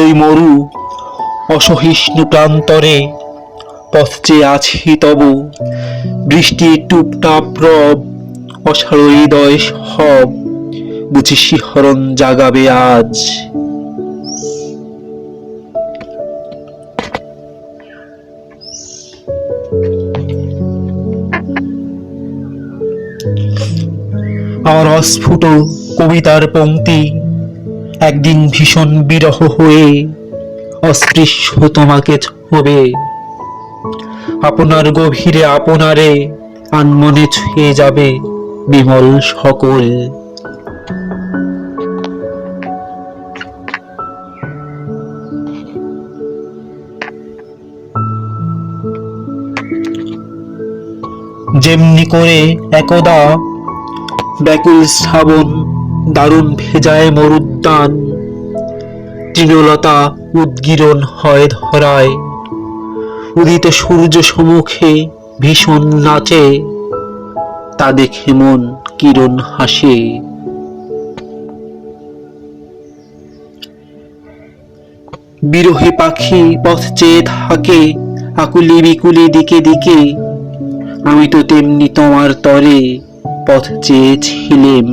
এই মরু অসহিষ্ণু প্রান্তরে পথ চেয়ে আছি তবু বৃষ্টির টুপটাপ রব অসাড় হৃদয় সব বুঝি শিহরণ জাগাবে আজ। আমার অস্ফুট কবিতার পংক্তি একদিন ভীষণ বিরহ হয়ে অস্পৃশ্য তোমাকে ছবে। আপনার গভীরে আপনারে আনমনে ছুঁয়ে যাবে। বিমল সকল। যেমনি করে একদা ব্যাকুল শ্রাবণ দারুণ ভেজায় মরুদ্যান তৃণলতা উদ্গীরণ হয় ধরায়, উদিত সূর্য সম্মুখে ভীষণ নাচে। তা দেখে মন কিরণ হাসে। বিরোহী পাখি পথ চেয়ে থাকে আকুলি বিকুলি দিকে দিকে। আমি তো তেমনি তোমার তরে পথ চেয়েছিলেম।